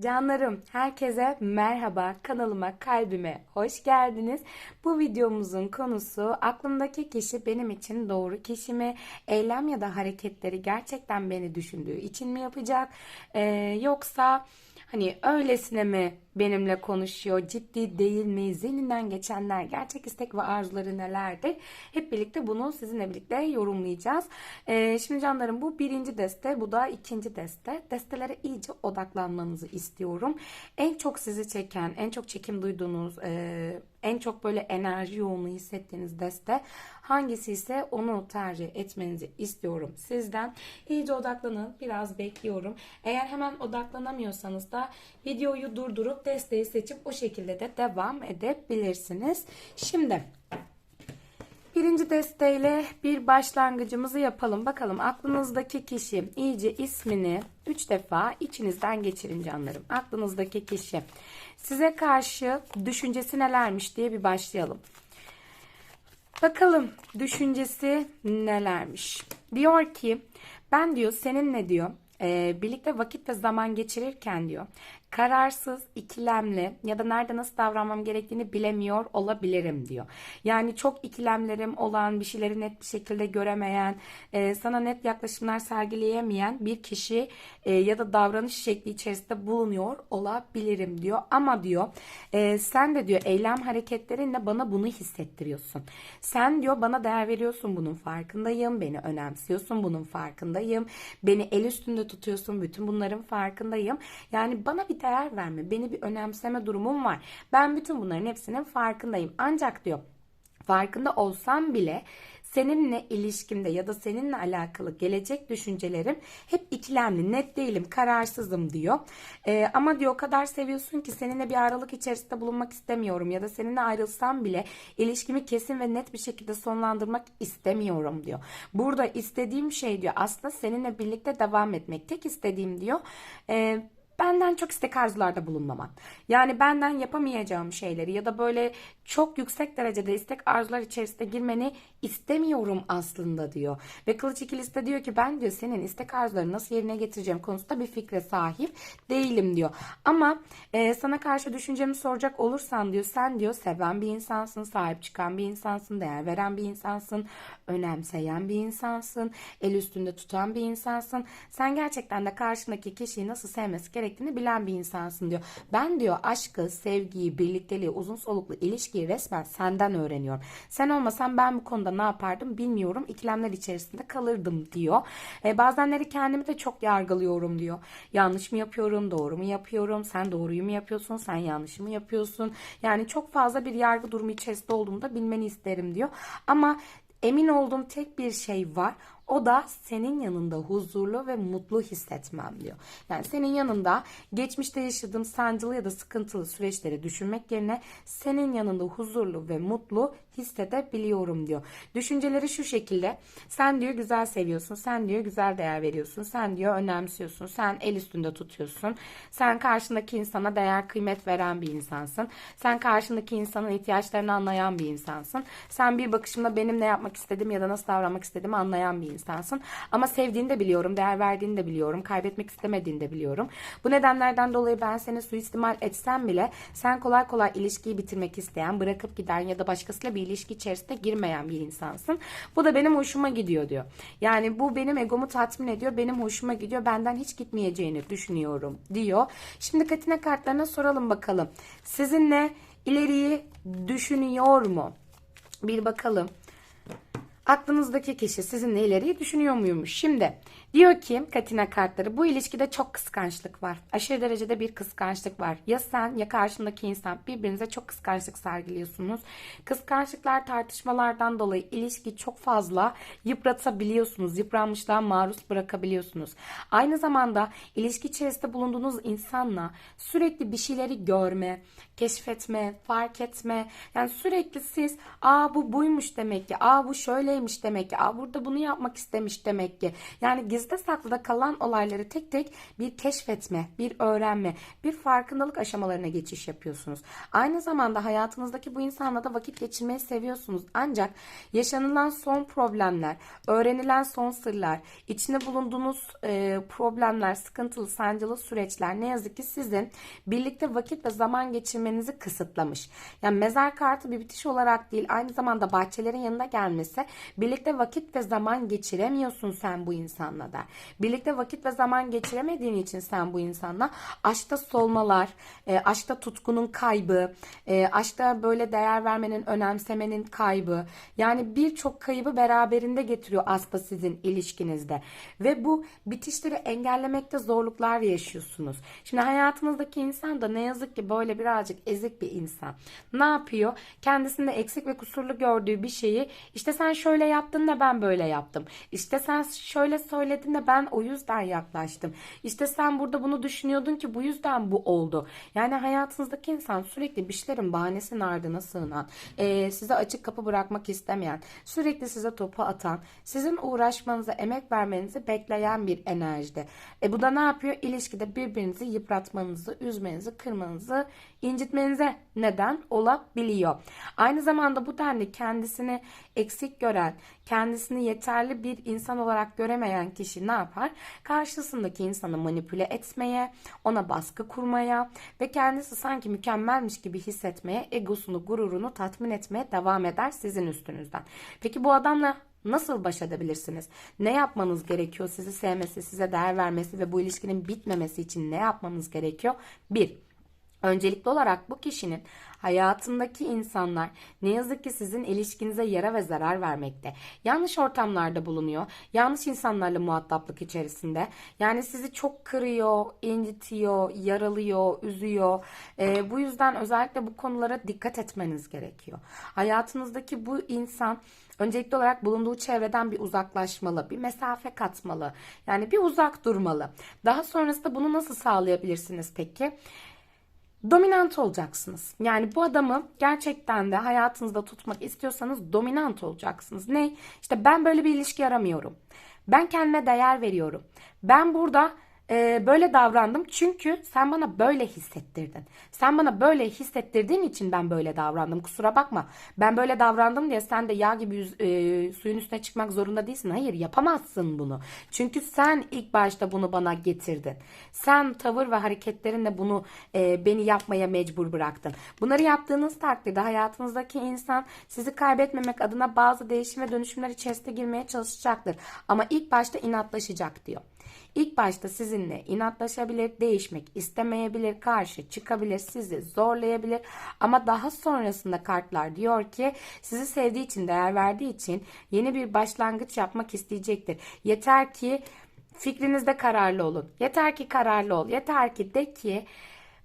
Canlarım, herkese merhaba. Kanalıma, kalbime hoş geldiniz. Bu videomuzun konusu aklımdaki kişi benim için doğru kişi mi? Eylem ya da hareketleri gerçekten beni düşündüğü için mi yapacak? Ee, yoksa hani öylesine mi benimle konuşuyor? Ciddi değil mi? Zihninden geçenler, gerçek istek ve arzuları nelerdir? Hep birlikte bunu sizinle birlikte yorumlayacağız. Ee, şimdi canlarım bu birinci deste, bu da ikinci deste. Destelere iyice odaklanmanızı istiyorum. En çok sizi çeken, en çok çekim duyduğunuz, e, en çok böyle enerji yoğunluğu hissettiğiniz deste hangisi ise onu tercih etmenizi istiyorum sizden. İyice odaklanın, biraz bekliyorum. Eğer hemen odaklanamıyorsanız da videoyu durdurup desteği seçip o şekilde de devam edebilirsiniz. Şimdi Birinci desteğiyle bir başlangıcımızı yapalım. Bakalım aklınızdaki kişi iyice ismini 3 defa içinizden geçirin canlarım. Aklınızdaki kişi size karşı düşüncesi nelermiş diye bir başlayalım. Bakalım düşüncesi nelermiş. Diyor ki ben diyor seninle diyor e, birlikte vakit ve zaman geçirirken diyor kararsız, ikilemli ya da nerede nasıl davranmam gerektiğini bilemiyor olabilirim diyor. Yani çok ikilemlerim olan, bir şeyleri net bir şekilde göremeyen, e, sana net yaklaşımlar sergileyemeyen bir kişi e, ya da davranış şekli içerisinde bulunuyor olabilirim diyor. Ama diyor e, sen de diyor eylem hareketlerinle bana bunu hissettiriyorsun. Sen diyor bana değer veriyorsun bunun farkındayım. Beni önemsiyorsun bunun farkındayım. Beni el üstünde tutuyorsun bütün bunların farkındayım. Yani bana bir değer verme, beni bir önemseme durumum var. Ben bütün bunların hepsinin farkındayım. Ancak diyor farkında olsam bile seninle ilişkimde ya da seninle alakalı gelecek düşüncelerim hep ikilemli, net değilim, kararsızım diyor. Ee, ama diyor o kadar seviyorsun ki seninle bir aralık içerisinde bulunmak istemiyorum ya da seninle ayrılsam bile ilişkimi kesin ve net bir şekilde sonlandırmak istemiyorum diyor. Burada istediğim şey diyor aslında seninle birlikte devam etmek. Tek istediğim diyor. E, benden çok istek arzularda bulunmaman. Yani benden yapamayacağım şeyleri ya da böyle çok yüksek derecede istek arzular içerisinde girmeni istemiyorum aslında diyor. Ve Kılıç İkilisi de diyor ki ben diyor senin istek arzularını nasıl yerine getireceğim konusunda bir fikre sahip değilim diyor. Ama e, sana karşı düşüncemi soracak olursan diyor sen diyor seven bir insansın, sahip çıkan bir insansın, değer veren bir insansın, önemseyen bir insansın, el üstünde tutan bir insansın. Sen gerçekten de karşındaki kişiyi nasıl sevmesi gerektiğini bilen bir insansın diyor. Ben diyor aşkı, sevgiyi, birlikteliği, uzun soluklu ilişkiyi resmen senden öğreniyorum. Sen olmasan ben bu konuda ne yapardım bilmiyorum. İkilemler içerisinde kalırdım diyor. E, bazenleri kendimi de çok yargılıyorum diyor. Yanlış mı yapıyorum, doğru mu yapıyorum? Sen doğruyu mu yapıyorsun, sen yanlışı mı yapıyorsun? Yani çok fazla bir yargı durumu içerisinde olduğumda bilmeni isterim diyor. Ama emin olduğum tek bir şey var. O da senin yanında huzurlu ve mutlu hissetmem diyor. Yani senin yanında geçmişte yaşadığım sancılı ya da sıkıntılı süreçleri düşünmek yerine senin yanında huzurlu ve mutlu hissedebiliyorum diyor. Düşünceleri şu şekilde. Sen diyor güzel seviyorsun. Sen diyor güzel değer veriyorsun. Sen diyor önemsiyorsun. Sen el üstünde tutuyorsun. Sen karşındaki insana değer kıymet veren bir insansın. Sen karşındaki insanın ihtiyaçlarını anlayan bir insansın. Sen bir bakışımda benim ne yapmak istediğimi ya da nasıl davranmak istediğimi anlayan bir insansın. Ama sevdiğini de biliyorum, değer verdiğini de biliyorum, kaybetmek istemediğini de biliyorum. Bu nedenlerden dolayı ben seni suistimal etsem bile sen kolay kolay ilişkiyi bitirmek isteyen, bırakıp giden ya da başkasıyla bir ilişki içerisinde girmeyen bir insansın. Bu da benim hoşuma gidiyor diyor. Yani bu benim egomu tatmin ediyor, benim hoşuma gidiyor, benden hiç gitmeyeceğini düşünüyorum diyor. Şimdi Katina kartlarına soralım bakalım. Sizinle ileriyi düşünüyor mu? Bir bakalım. Aklınızdaki kişi sizinle ileriyi düşünüyor muymuş? Şimdi diyor ki Katina kartları bu ilişkide çok kıskançlık var. Aşırı derecede bir kıskançlık var. Ya sen ya karşındaki insan birbirinize çok kıskançlık sergiliyorsunuz. Kıskançlıklar tartışmalardan dolayı ilişki çok fazla yıpratabiliyorsunuz. Yıpranmışlığa maruz bırakabiliyorsunuz. Aynı zamanda ilişki içerisinde bulunduğunuz insanla sürekli bir şeyleri görme, keşfetme, fark etme. Yani sürekli siz aa bu buymuş demek ki, aa bu şöyleymiş demek ki, aa burada bunu yapmak istemiş demek ki. Yani gizli geriste saklıda kalan olayları tek tek bir keşfetme, bir öğrenme, bir farkındalık aşamalarına geçiş yapıyorsunuz. Aynı zamanda hayatınızdaki bu insanla da vakit geçirmeyi seviyorsunuz. Ancak yaşanılan son problemler, öğrenilen son sırlar, içinde bulunduğunuz e, problemler, sıkıntılı, sancılı süreçler ne yazık ki sizin birlikte vakit ve zaman geçirmenizi kısıtlamış. Yani mezar kartı bir bitiş olarak değil, aynı zamanda bahçelerin yanına gelmesi birlikte vakit ve zaman geçiremiyorsun sen bu insanla da. Birlikte vakit ve zaman geçiremediğin için sen bu insanla aşkta solmalar, e, aşkta tutkunun kaybı, e, aşkta böyle değer vermenin, önemsemenin kaybı. Yani birçok kaybı beraberinde getiriyor aslında sizin ilişkinizde. Ve bu bitişleri engellemekte zorluklar yaşıyorsunuz. Şimdi hayatınızdaki insan da ne yazık ki böyle birazcık ezik bir insan. Ne yapıyor? Kendisinde eksik ve kusurlu gördüğü bir şeyi işte sen şöyle yaptın da ben böyle yaptım. İşte sen şöyle söyledin ben o yüzden yaklaştım. İşte sen burada bunu düşünüyordun ki bu yüzden bu oldu. Yani hayatınızdaki insan sürekli bir şeylerin bahanesinin ardına sığınan, e, size açık kapı bırakmak istemeyen, sürekli size topu atan, sizin uğraşmanıza, emek vermenizi bekleyen bir enerjide. E bu da ne yapıyor? İlişkide birbirinizi yıpratmanızı, üzmenizi, kırmanızı, incitmenize neden olabiliyor. Aynı zamanda bu denli kendisini eksik gören, kendisini yeterli bir insan olarak göremeyen kişi ne yapar? Karşısındaki insanı manipüle etmeye, ona baskı kurmaya ve kendisi sanki mükemmelmiş gibi hissetmeye, egosunu, gururunu tatmin etmeye devam eder sizin üstünüzden. Peki bu adamla Nasıl baş edebilirsiniz? Ne yapmanız gerekiyor sizi sevmesi, size değer vermesi ve bu ilişkinin bitmemesi için ne yapmanız gerekiyor? Bir, Öncelikli olarak bu kişinin hayatındaki insanlar ne yazık ki sizin ilişkinize yara ve zarar vermekte. Yanlış ortamlarda bulunuyor. Yanlış insanlarla muhataplık içerisinde. Yani sizi çok kırıyor, incitiyor, yaralıyor, üzüyor. Ee, bu yüzden özellikle bu konulara dikkat etmeniz gerekiyor. Hayatınızdaki bu insan öncelikli olarak bulunduğu çevreden bir uzaklaşmalı, bir mesafe katmalı. Yani bir uzak durmalı. Daha sonrasında bunu nasıl sağlayabilirsiniz peki? Dominant olacaksınız. Yani bu adamı gerçekten de hayatınızda tutmak istiyorsanız dominant olacaksınız. Ne? İşte ben böyle bir ilişki aramıyorum. Ben kendime değer veriyorum. Ben burada e, böyle davrandım çünkü sen bana böyle hissettirdin. Sen bana böyle hissettirdiğin için ben böyle davrandım. Kusura bakma. Ben böyle davrandım diye sen de yağ gibi yüz, e, suyun üstüne çıkmak zorunda değilsin. Hayır yapamazsın bunu. Çünkü sen ilk başta bunu bana getirdin. Sen tavır ve hareketlerinle bunu e, beni yapmaya mecbur bıraktın. Bunları yaptığınız takdirde hayatınızdaki insan sizi kaybetmemek adına bazı değişim ve dönüşümler içerisinde girmeye çalışacaktır. Ama ilk başta inatlaşacak diyor. İlk başta sizinle inatlaşabilir, değişmek istemeyebilir, karşı çıkabilir, sizi zorlayabilir. Ama daha sonrasında kartlar diyor ki sizi sevdiği için, değer verdiği için yeni bir başlangıç yapmak isteyecektir. Yeter ki fikrinizde kararlı olun. Yeter ki kararlı ol. Yeter ki de ki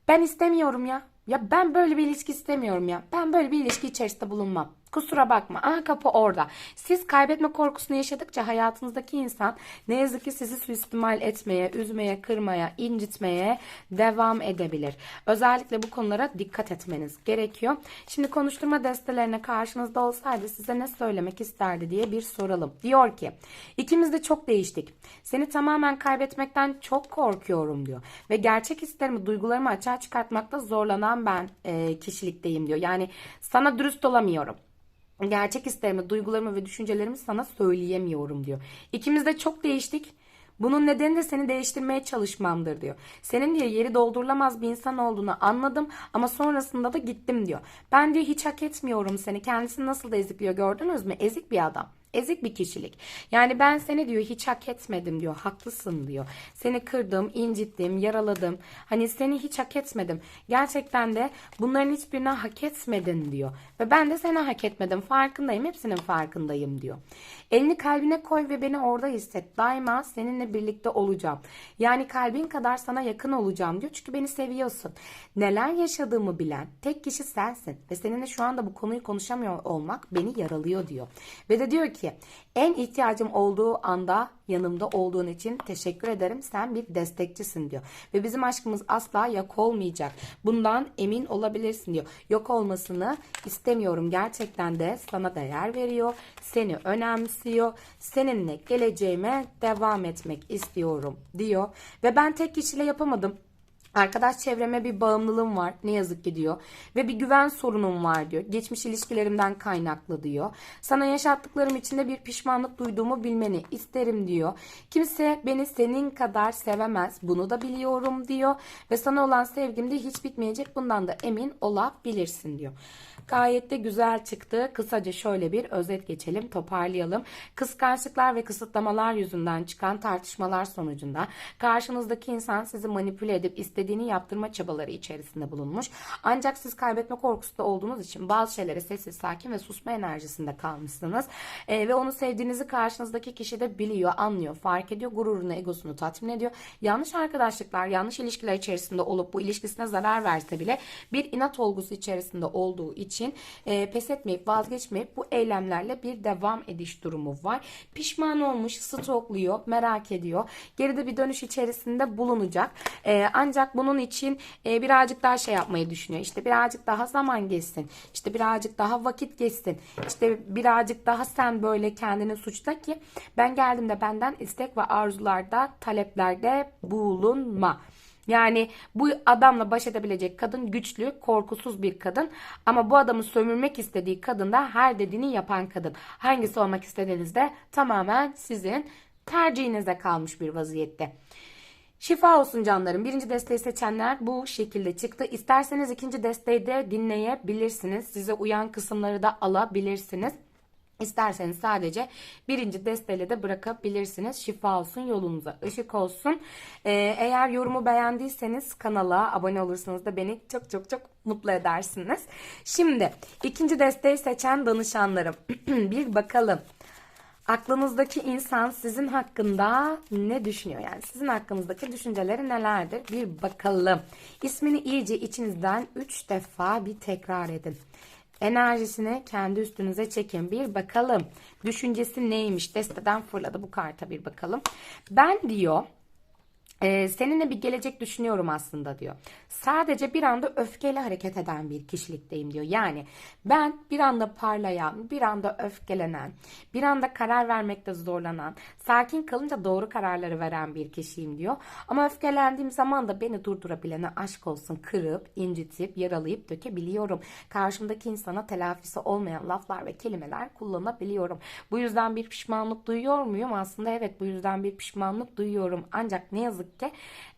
ben istemiyorum ya. Ya ben böyle bir ilişki istemiyorum ya. Ben böyle bir ilişki içerisinde bulunmam. Kusura bakma. Aha kapı orada. Siz kaybetme korkusunu yaşadıkça hayatınızdaki insan ne yazık ki sizi suistimal etmeye, üzmeye, kırmaya, incitmeye devam edebilir. Özellikle bu konulara dikkat etmeniz gerekiyor. Şimdi konuşturma destelerine karşınızda olsaydı size ne söylemek isterdi diye bir soralım. Diyor ki ikimiz de çok değiştik. Seni tamamen kaybetmekten çok korkuyorum diyor. Ve gerçek hislerimi, duygularımı açığa çıkartmakta zorlanan ben e, kişilikteyim diyor. Yani sana dürüst olamıyorum gerçek hislerimi, duygularımı ve düşüncelerimi sana söyleyemiyorum diyor. İkimiz de çok değiştik. Bunun nedeni de seni değiştirmeye çalışmamdır diyor. Senin diyor yeri doldurulamaz bir insan olduğunu anladım ama sonrasında da gittim diyor. Ben diyor hiç hak etmiyorum seni. Kendisini nasıl da ezikliyor gördünüz mü? Ezik bir adam. Ezik bir kişilik. Yani ben seni diyor hiç hak etmedim diyor. Haklısın diyor. Seni kırdım, incittim, yaraladım. Hani seni hiç hak etmedim. Gerçekten de bunların hiçbirini hak etmedin diyor. Ve ben de seni hak etmedim. Farkındayım. Hepsinin farkındayım diyor. Elini kalbine koy ve beni orada hisset. Daima seninle birlikte olacağım. Yani kalbin kadar sana yakın olacağım diyor. Çünkü beni seviyorsun. Neler yaşadığımı bilen tek kişi sensin. Ve seninle şu anda bu konuyu konuşamıyor olmak beni yaralıyor diyor. Ve de diyor ki ki en ihtiyacım olduğu anda yanımda olduğun için teşekkür ederim. Sen bir destekçisin diyor. Ve bizim aşkımız asla yok olmayacak. Bundan emin olabilirsin diyor. Yok olmasını istemiyorum. Gerçekten de sana değer veriyor. Seni önemsiyor. Seninle geleceğime devam etmek istiyorum diyor. Ve ben tek kişiyle yapamadım. Arkadaş çevreme bir bağımlılığım var ne yazık ki diyor. Ve bir güven sorunum var diyor. Geçmiş ilişkilerimden kaynaklı diyor. Sana yaşattıklarım içinde bir pişmanlık duyduğumu bilmeni isterim diyor. Kimse beni senin kadar sevemez bunu da biliyorum diyor. Ve sana olan sevgim de hiç bitmeyecek bundan da emin olabilirsin diyor. Gayet de güzel çıktı. Kısaca şöyle bir özet geçelim, toparlayalım. Kıskançlıklar ve kısıtlamalar yüzünden çıkan tartışmalar sonucunda karşınızdaki insan sizi manipüle edip istediğini yaptırma çabaları içerisinde bulunmuş. Ancak siz kaybetme korkusunda olduğunuz için bazı şeylere sessiz, sakin ve susma enerjisinde kalmışsınız. Ee, ve onu sevdiğinizi karşınızdaki kişi de biliyor, anlıyor, fark ediyor, gururunu, egosunu tatmin ediyor. Yanlış arkadaşlıklar, yanlış ilişkiler içerisinde olup bu ilişkisine zarar verse bile bir inat olgusu içerisinde olduğu için e, pes etmeyip vazgeçmeyip bu eylemlerle bir devam ediş durumu var. Pişman olmuş, stokluyor, merak ediyor. Geride bir dönüş içerisinde bulunacak. E, ancak bunun için e, birazcık daha şey yapmayı düşünüyor. İşte birazcık daha zaman geçsin. İşte birazcık daha vakit geçsin. İşte birazcık daha sen böyle kendini suçla ki ben geldiğimde benden istek ve arzularda, taleplerde bulunma. Yani bu adamla baş edebilecek kadın güçlü, korkusuz bir kadın. Ama bu adamı sömürmek istediği kadın da her dediğini yapan kadın. Hangisi olmak istediğiniz de tamamen sizin tercihinize kalmış bir vaziyette. Şifa olsun canlarım. Birinci desteği seçenler bu şekilde çıktı. İsterseniz ikinci desteği de dinleyebilirsiniz. Size uyan kısımları da alabilirsiniz. İsterseniz sadece birinci desteğiyle de bırakabilirsiniz. Şifa olsun yolunuza ışık olsun. Ee, eğer yorumu beğendiyseniz kanala abone olursanız da beni çok çok çok mutlu edersiniz. Şimdi ikinci desteği seçen danışanlarım bir bakalım. Aklınızdaki insan sizin hakkında ne düşünüyor? Yani sizin hakkınızdaki düşünceleri nelerdir? Bir bakalım. İsmini iyice içinizden 3 defa bir tekrar edin. Enerjisini kendi üstünüze çekin. Bir bakalım. Düşüncesi neymiş? Desteden fırladı bu karta bir bakalım. Ben diyor ee, seninle bir gelecek düşünüyorum aslında diyor. Sadece bir anda öfkeyle hareket eden bir kişilikteyim diyor. Yani ben bir anda parlayan, bir anda öfkelenen, bir anda karar vermekte zorlanan, sakin kalınca doğru kararları veren bir kişiyim diyor. Ama öfkelendiğim zaman da beni durdurabilene aşk olsun kırıp, incitip, yaralayıp dökebiliyorum. Karşımdaki insana telafisi olmayan laflar ve kelimeler kullanabiliyorum. Bu yüzden bir pişmanlık duyuyor muyum? Aslında evet bu yüzden bir pişmanlık duyuyorum. Ancak ne yazık ki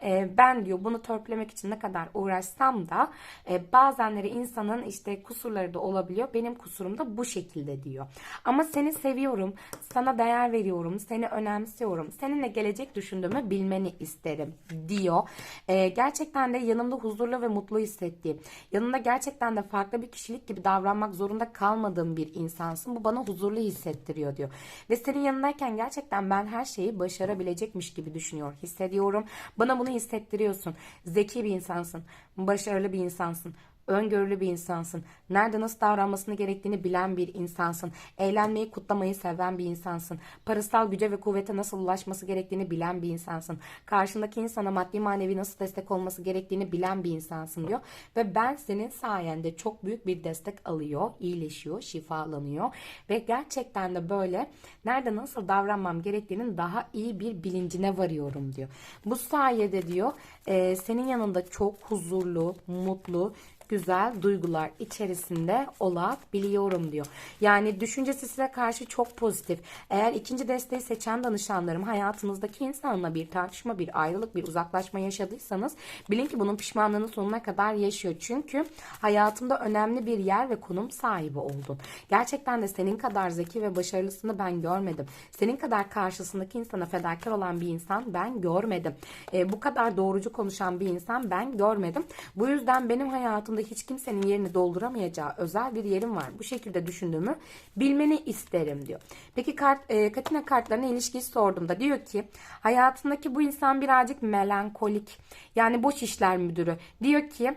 e, ben diyor bunu törpülemek için ne kadar uğraşsam da e, bazenleri insanın işte kusurları da olabiliyor. Benim kusurum da bu şekilde diyor. Ama seni seviyorum, sana değer veriyorum, seni önemsiyorum, seninle gelecek düşündüğümü bilmeni isterim diyor. E, gerçekten de yanımda huzurlu ve mutlu hissettiğim, yanında gerçekten de farklı bir kişilik gibi davranmak zorunda kalmadığım bir insansın. Bu bana huzurlu hissettiriyor diyor. Ve senin yanındayken gerçekten ben her şeyi başarabilecekmiş gibi düşünüyor, hissediyorum. Bana bunu hissettiriyorsun. Zeki bir insansın. Başarılı bir insansın öngörülü bir insansın. Nerede nasıl davranmasını gerektiğini bilen bir insansın. Eğlenmeyi, kutlamayı seven bir insansın. Parasal güce ve kuvvete nasıl ulaşması gerektiğini bilen bir insansın. Karşındaki insana maddi manevi nasıl destek olması gerektiğini bilen bir insansın diyor. Ve ben senin sayende çok büyük bir destek alıyor, iyileşiyor, şifalanıyor. Ve gerçekten de böyle nerede nasıl davranmam gerektiğinin daha iyi bir bilincine varıyorum diyor. Bu sayede diyor e, senin yanında çok huzurlu, mutlu, güzel duygular içerisinde olabiliyorum diyor. Yani düşüncesi size karşı çok pozitif. Eğer ikinci desteği seçen danışanlarım hayatınızdaki insanla bir tartışma, bir ayrılık, bir uzaklaşma yaşadıysanız bilin ki bunun pişmanlığını sonuna kadar yaşıyor. Çünkü hayatımda önemli bir yer ve konum sahibi oldun. Gerçekten de senin kadar zeki ve başarılısını ben görmedim. Senin kadar karşısındaki insana fedakar olan bir insan ben görmedim. E, bu kadar doğrucu konuşan bir insan ben görmedim. Bu yüzden benim hayatımda hiç kimsenin yerini dolduramayacağı özel bir yerim var. Bu şekilde düşündüğümü bilmeni isterim diyor. Peki kart, e, Katina kartlarına ilişkiyi sorduğumda diyor ki hayatındaki bu insan birazcık melankolik yani boş işler müdürü. Diyor ki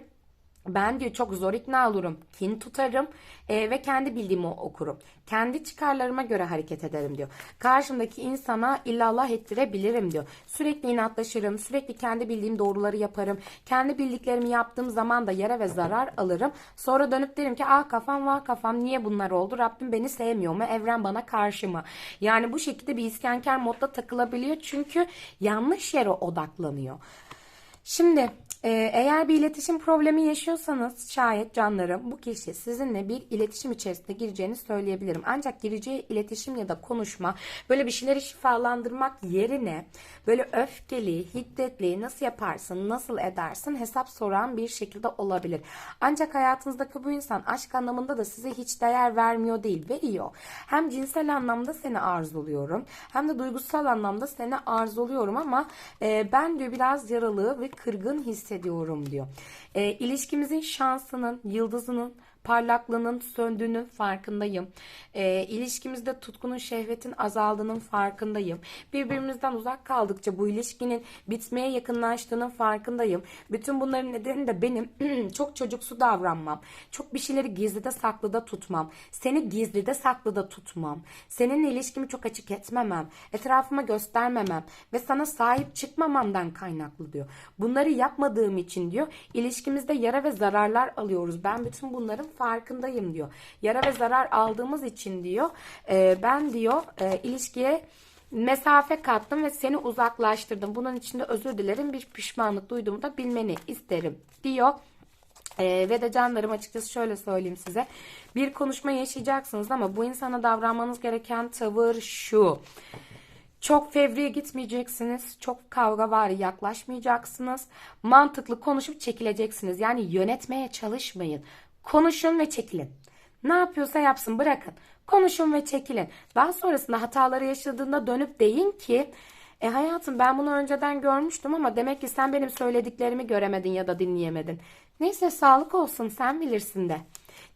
Ben diyor çok zor ikna olurum, kin tutarım e, ve kendi bildiğimi okurum. Kendi çıkarlarıma göre hareket ederim diyor. Karşımdaki insana illallah ettirebilirim diyor. Sürekli inatlaşırım, sürekli kendi bildiğim doğruları yaparım. Kendi bildiklerimi yaptığım zaman da yere ve zarar alırım. Sonra dönüp derim ki ah kafam var kafam niye bunlar oldu? Rabbim beni sevmiyor mu? Evren bana karşı mı? Yani bu şekilde bir isyankar modda takılabiliyor çünkü yanlış yere odaklanıyor. Şimdi eğer bir iletişim problemi yaşıyorsanız şayet canlarım bu kişi sizinle bir iletişim içerisinde gireceğini söyleyebilirim. Ancak gireceği iletişim ya da konuşma böyle bir şeyleri şifalandırmak yerine böyle öfkeli, hiddetli nasıl yaparsın, nasıl edersin hesap soran bir şekilde olabilir. Ancak hayatınızdaki bu insan aşk anlamında da size hiç değer vermiyor değil, veriyor. Hem cinsel anlamda seni arzuluyorum hem de duygusal anlamda seni arzuluyorum ama e, ben diyor biraz yaralı ve kırgın hissediyorum diyor. E, ilişkimizin şansının, yıldızının parlaklığının söndüğünün farkındayım. E, ilişkimizde tutkunun, şehvetin azaldığının farkındayım. Birbirimizden uzak kaldıkça bu ilişkinin bitmeye yakınlaştığının farkındayım. Bütün bunların nedeni de benim çok çocuksu davranmam. Çok bir şeyleri gizlide saklıda tutmam. Seni gizlide saklıda tutmam. Seninle ilişkimi çok açık etmemem. Etrafıma göstermemem. Ve sana sahip çıkmamamdan kaynaklı diyor. Bunları yapmadığım için diyor ilişkimizde yara ve zararlar alıyoruz. Ben bütün bunların farkındayım diyor. Yara ve zarar aldığımız için diyor e, ben diyor e, ilişkiye mesafe kattım ve seni uzaklaştırdım. Bunun için de özür dilerim bir pişmanlık duyduğumu da bilmeni isterim diyor. Ee, ve de canlarım açıkçası şöyle söyleyeyim size. Bir konuşma yaşayacaksınız ama bu insana davranmanız gereken tavır şu. Çok fevriye gitmeyeceksiniz. Çok kavga var yaklaşmayacaksınız. Mantıklı konuşup çekileceksiniz. Yani yönetmeye çalışmayın. Konuşun ve çekilin. Ne yapıyorsa yapsın bırakın. Konuşun ve çekilin. Daha sonrasında hataları yaşadığında dönüp deyin ki e hayatım ben bunu önceden görmüştüm ama demek ki sen benim söylediklerimi göremedin ya da dinleyemedin. Neyse sağlık olsun sen bilirsin de.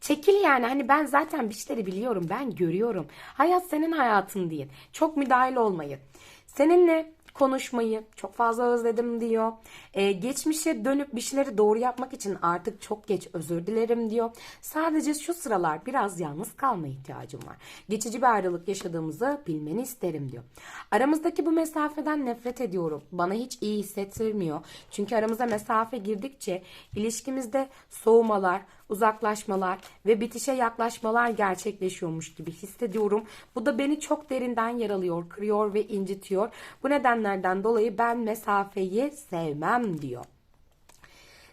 Çekil yani hani ben zaten bir şeyleri biliyorum ben görüyorum. Hayat senin hayatın değil. Çok müdahil olmayın. Seninle konuşmayı çok fazla özledim diyor. Ee, geçmişe dönüp bir şeyleri doğru yapmak için artık çok geç özür dilerim diyor. Sadece şu sıralar biraz yalnız kalma ihtiyacım var. Geçici bir ayrılık yaşadığımızı bilmeni isterim diyor. Aramızdaki bu mesafeden nefret ediyorum. Bana hiç iyi hissettirmiyor. Çünkü aramıza mesafe girdikçe ilişkimizde soğumalar, uzaklaşmalar ve bitişe yaklaşmalar gerçekleşiyormuş gibi hissediyorum. Bu da beni çok derinden yaralıyor, kırıyor ve incitiyor. Bu nedenlerden dolayı ben mesafeyi sevmem diyor.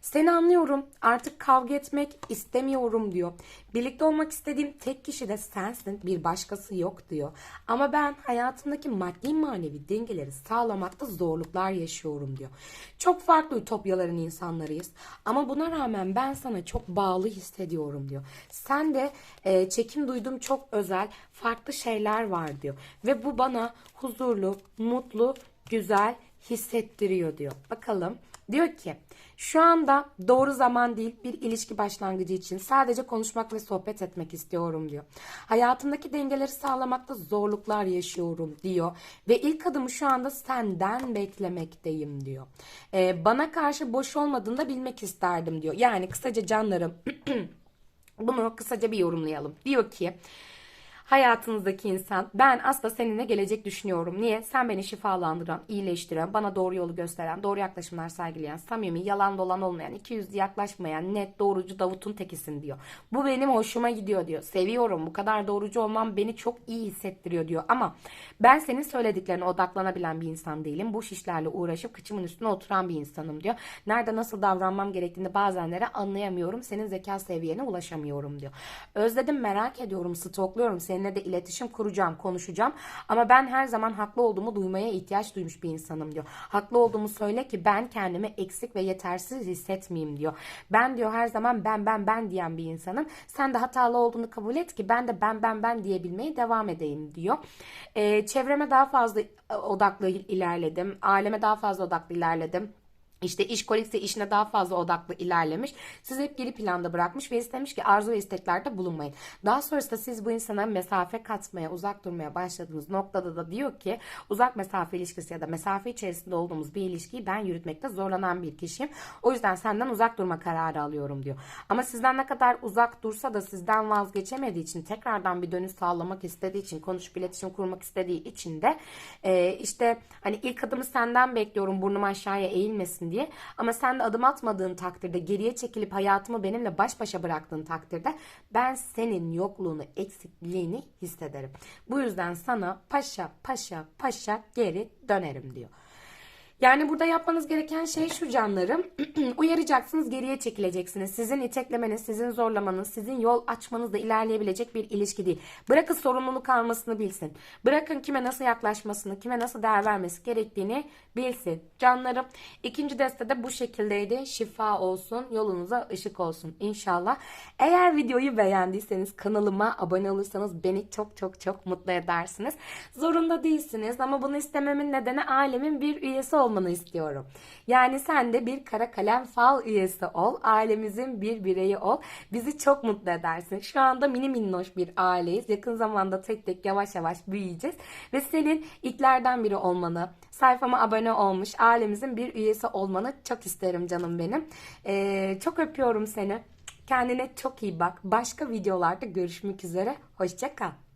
Seni anlıyorum. Artık kavga etmek istemiyorum diyor. Birlikte olmak istediğim tek kişi de sensin. Bir başkası yok diyor. Ama ben hayatımdaki maddi manevi dengeleri sağlamakta zorluklar yaşıyorum diyor. Çok farklı ütopyaların insanlarıyız. Ama buna rağmen ben sana çok bağlı hissediyorum diyor. Sen de e, çekim duyduğum çok özel farklı şeyler var diyor. Ve bu bana huzurlu, mutlu, güzel hissettiriyor diyor. Bakalım. Diyor ki şu anda doğru zaman değil bir ilişki başlangıcı için sadece konuşmak ve sohbet etmek istiyorum diyor. Hayatımdaki dengeleri sağlamakta zorluklar yaşıyorum diyor. Ve ilk adımı şu anda senden beklemekteyim diyor. Ee, bana karşı boş olmadığını da bilmek isterdim diyor. Yani kısaca canlarım bunu kısaca bir yorumlayalım. Diyor ki hayatınızdaki insan ben aslında seninle gelecek düşünüyorum. Niye? Sen beni şifalandıran, iyileştiren, bana doğru yolu gösteren, doğru yaklaşımlar sergileyen, samimi, yalan dolan olmayan, iki yüzlü yaklaşmayan, net, doğrucu Davut'un tekisin diyor. Bu benim hoşuma gidiyor diyor. Seviyorum. Bu kadar doğrucu olmam beni çok iyi hissettiriyor diyor. Ama ben senin söylediklerine odaklanabilen bir insan değilim. Bu işlerle uğraşıp kıçımın üstüne oturan bir insanım diyor. Nerede nasıl davranmam gerektiğini bazenlere anlayamıyorum. Senin zeka seviyene ulaşamıyorum diyor. Özledim, merak ediyorum, stokluyorum. Seninle de iletişim kuracağım, konuşacağım. Ama ben her zaman haklı olduğumu duymaya ihtiyaç duymuş bir insanım diyor. Haklı olduğumu söyle ki ben kendimi eksik ve yetersiz hissetmeyeyim diyor. Ben diyor her zaman ben ben ben diyen bir insanım. Sen de hatalı olduğunu kabul et ki ben de ben ben ben diyebilmeye devam edeyim diyor. Ee, çevreme daha fazla odaklı ilerledim. Aileme daha fazla odaklı ilerledim işte işkolikse işine daha fazla odaklı ilerlemiş. Siz hep geri planda bırakmış ve istemiş ki arzu ve isteklerde bulunmayın. Daha sonrasında siz bu insana mesafe katmaya, uzak durmaya başladığınız noktada da diyor ki uzak mesafe ilişkisi ya da mesafe içerisinde olduğumuz bir ilişkiyi ben yürütmekte zorlanan bir kişiyim. O yüzden senden uzak durma kararı alıyorum diyor. Ama sizden ne kadar uzak dursa da sizden vazgeçemediği için tekrardan bir dönüş sağlamak istediği için konuşup iletişim kurmak istediği için de e, işte hani ilk adımı senden bekliyorum burnum aşağıya eğilmesin diye. Ama sen de adım atmadığın takdirde geriye çekilip hayatımı benimle baş başa bıraktığın takdirde ben senin yokluğunu, eksikliğini hissederim. Bu yüzden sana paşa paşa paşa geri dönerim diyor. Yani burada yapmanız gereken şey şu canlarım. Uyaracaksınız, geriye çekileceksiniz. Sizin iteklemeniz, sizin zorlamanız, sizin yol açmanızla ilerleyebilecek bir ilişki değil. Bırakın sorumluluk almasını bilsin. Bırakın kime nasıl yaklaşmasını, kime nasıl değer vermesi gerektiğini bilsin. Canlarım ikinci deste de bu şekildeydi. Şifa olsun, yolunuza ışık olsun inşallah. Eğer videoyu beğendiyseniz kanalıma abone olursanız beni çok çok çok mutlu edersiniz. Zorunda değilsiniz ama bunu istememin nedeni ailemin bir üyesi olmanı istiyorum. Yani sen de bir kara kalem fal üyesi ol. Ailemizin bir bireyi ol. Bizi çok mutlu edersin. Şu anda mini minnoş bir aileyiz. Yakın zamanda tek tek yavaş yavaş büyüyeceğiz. Ve senin ilklerden biri olmanı, sayfama abone olmuş ailemizin bir üyesi olmanı çok isterim canım benim. Ee, çok öpüyorum seni. Kendine çok iyi bak. Başka videolarda görüşmek üzere. Hoşça kal.